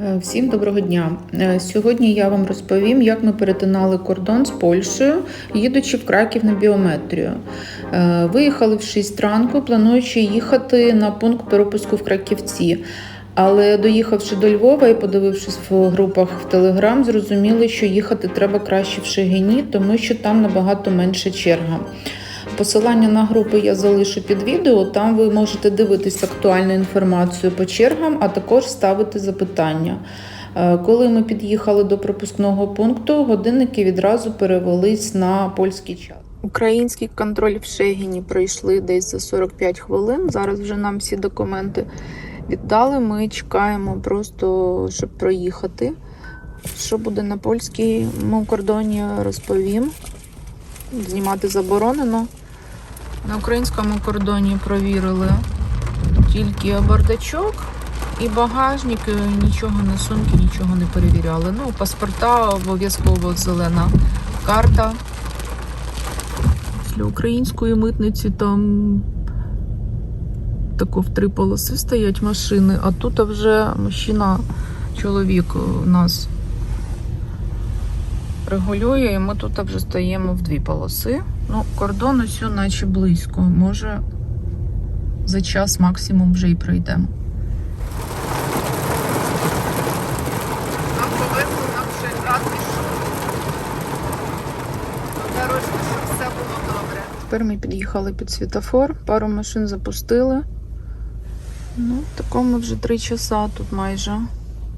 Е, Всім доброго дня. Е, Сьогодні я вам розповім, як ми перетинали кордон з Польщею, їдучи в Краків на біометрію. Е, Виїхали в 6 ранку, плануючи їхати на пункт пропуску в Краківці. Але доїхавши до Львова і подивившись в групах в Телеграм, зрозуміли, що їхати треба краще в Шегині, тому що там набагато менша черга. Посилання на групи я залишу під відео. Там ви можете дивитись актуальну інформацію по чергам, а також ставити запитання. Е, Коли ми під'їхали до пропускного пункту, годинники відразу перевелись на польський час. Український контроль в Шегіні пройшли десь за 45 хвилин. Зараз вже нам всі документи віддали. Ми чекаємо просто, щоб проїхати. Що буде на польському кордоні, розповім. Знімати заборонено. На українському кордоні провірили тільки бардачок і багажник, нічого на сумки, нічого не перевіряли. Ну, паспорта обов'язково зелена карта. Після української митниці там тако в три полоси стоять машини, а тут вже мужчина, чоловік у нас регулює, і ми тут вже стоїмо в дві полоси. Ну, кордон ось наче близько. Може, за час максимум вже і пройдемо. Нам повезли. Щоб все було добре. Тепер ми під'їхали під світофор, пару машин запустили. Ну, такому вже три часа тут майже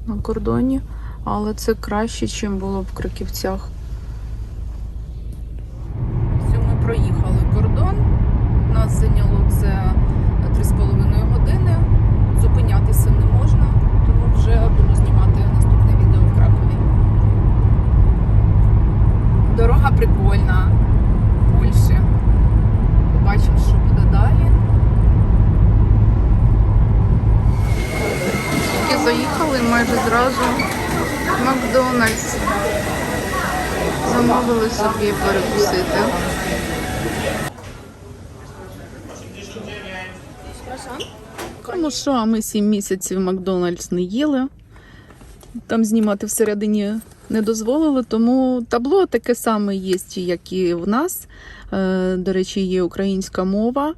на кордоні, але це краще, ніж було в Краківцях. Все, ми проїхали кордон. Нас зайняло це 3,5 години. Зупинятися не можна, тому вже буду знімати наступне відео в Кракові. Дорога прикольна в Польщі. Побачимо, що буде далі. Тільки заїхали майже зразу Макдональдс. Замовили собі перекусити. Тому що ми 7 місяців Макдональдс не їли. Там знімати всередині не дозволили, тому табло таке саме є, як і в нас. Е, До речі, є українська мова. Е,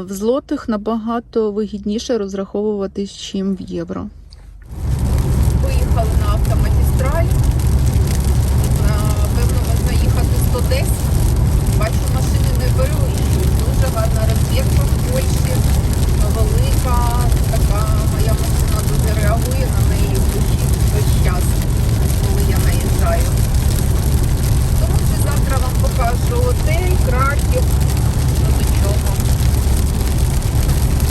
В злотих набагато вигідніше розраховуватись, ніж в євро.